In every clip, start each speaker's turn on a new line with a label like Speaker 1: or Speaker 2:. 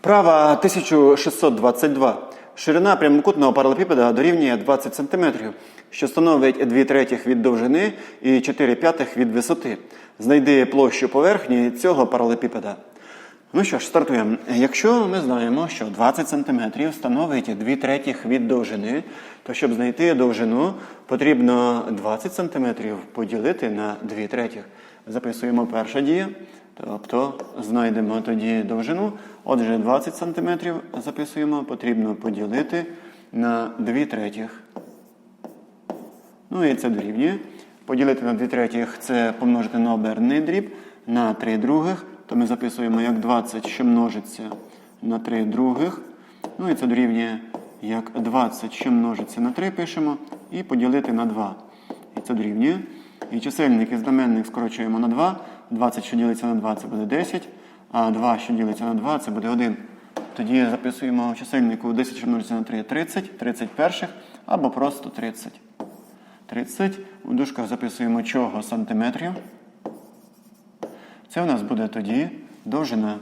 Speaker 1: Вправа 1622. Ширина прямокутного паралепіпеда дорівнює 20 см, що становить 2 третіх від довжини і 4 п'ятих від висоти. Знайди площу поверхні цього паралепіпеда. Ну що ж, стартуємо. Якщо ми знаємо, що 20 см становить 2 третіх від довжини, то щоб знайти довжину, потрібно 20 см поділити на 2 третіх. Записуємо перша дія. Тобто знайдемо тоді довжину. Отже, 20 см записуємо, потрібно поділити на 2 третіх. Ну і це дорівнює. Поділити на 2 третіх це помножити на оберний дріб на 3 других. То ми записуємо як 20, що множиться на 3 других. Ну і це дорівнює як 20, що множиться на 3, пишемо, і поділити на 2. І це дорівнює. І чисельник і знаменник скорочуємо на 2. 20, що ділиться на 2, це буде 10, а 2, що ділиться на 2, це буде 1. Тоді записуємо в чисельнику 10, що множиться на 3, 30, 30 перших, або просто 30. 30. У дужках записуємо чого сантиметрів. Це у нас буде тоді довжина.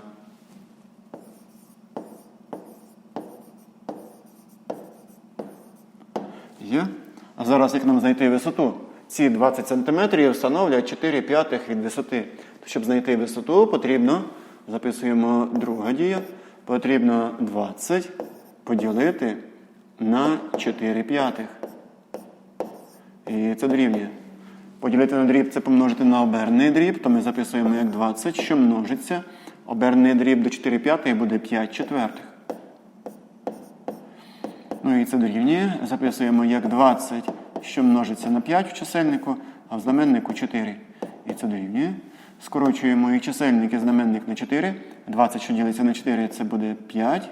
Speaker 1: Є. А зараз як нам знайти висоту? Ці 20 см становлять 4 п'ятих від висоти. Щоб знайти висоту, потрібно, записуємо друга дія, потрібно 20 поділити на 4 п'ятих. І це дорівнює. Поділити на дріб це помножити на оберний дріб, то ми записуємо як 20, що множиться. Оберний дріб до 4 п'ятих буде 5 четвертих. Ну і це дорівнює. Записуємо як 20, що множиться на 5 в чисельнику, а в знаменнику 4. І це дорівнює. Скорочуємо і чисельник, і знаменник на 4. 20, що ділиться на 4, це буде 5.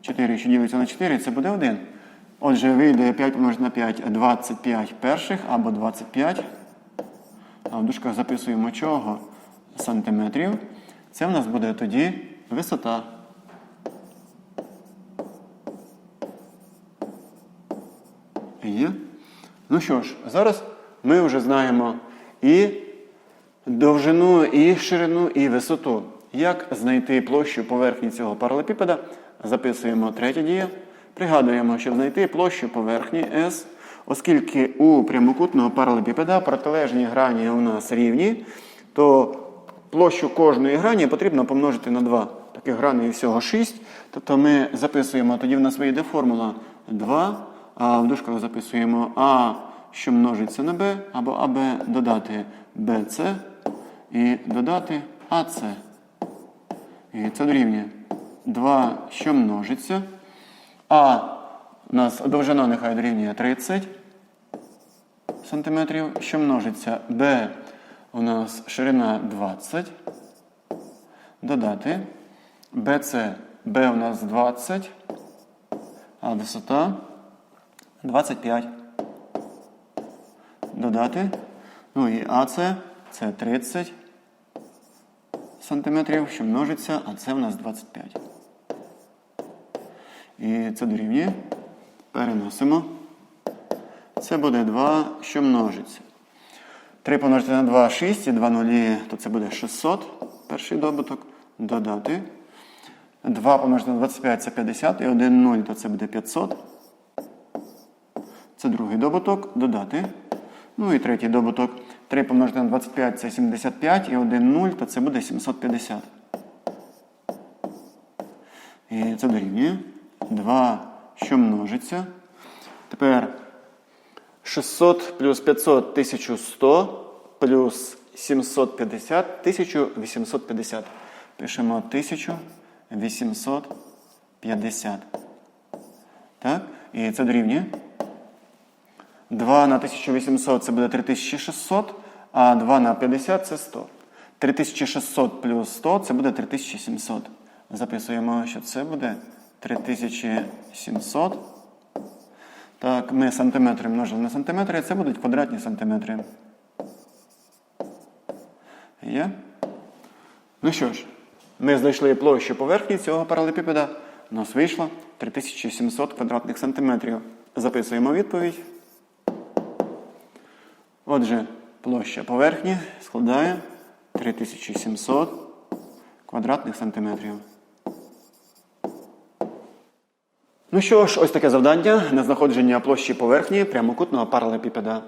Speaker 1: 4, що ділиться на 4, це буде 1. Отже, вийде 5 помножити на 5, 25 перших або 25. А в дужках записуємо чого? Сантиметрів. Це в нас буде тоді висота. Є. Ну що ж, зараз ми вже знаємо і довжину, і ширину, і висоту. Як знайти площу поверхні цього паралепіпеда? Записуємо третя дія. Пригадуємо, щоб знайти площу поверхні S, оскільки у прямокутного паралепіпеда протилежні грані у нас рівні, то площу кожної грані потрібно помножити на 2. Таких граней всього 6. Тобто ми записуємо, тоді в нас вийде формула 2, а в дужках записуємо А, що множиться на Б, або АБ додати БЦ і додати АЦ. І це дорівнює 2, що множиться. А у нас довжина нехай дорівнює 30 сантиметрів, що множиться Б у нас ширина 20. Додати. БЦ Б у нас 20, а висота 25. Додати. Ну і АЦ це 30 сантиметрів, що множиться, а це у нас 25. І це дорівнює. Переносимо. Це буде 2, що множиться. 3 помножити на 2 6 і 2 нулі, то це буде 600. Перший добуток. Додати. 2 помножити на 25 це 50. І 1 0, то це буде 500. Це другий добуток. Додати. Ну і третій добуток. 3 помножити на 25 це 75. І 1 0, то це буде 750. І це дорівнює. 2, що множиться. Тепер 600 плюс 500 1100 плюс 750 1850. Пишемо 1850. Так? І це дорівнює. 2 на 1800 це буде 3600, а 2 на 50 це 100. 3600 плюс 100 це буде 3700. Записуємо, що це буде 3700. Так, ми сантиметри множили на сантиметри, це будуть квадратні сантиметри. Є? Ну що ж, ми знайшли площу поверхні цього паралепіпеда. У нас вийшло 3700 квадратних сантиметрів. Записуємо відповідь. Отже, площа поверхні складає 3700 квадратних сантиметрів. Ну що ж, ось таке завдання на знаходження площі поверхні прямокутного паралепіпеда.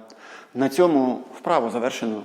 Speaker 1: На цьому вправу завершено.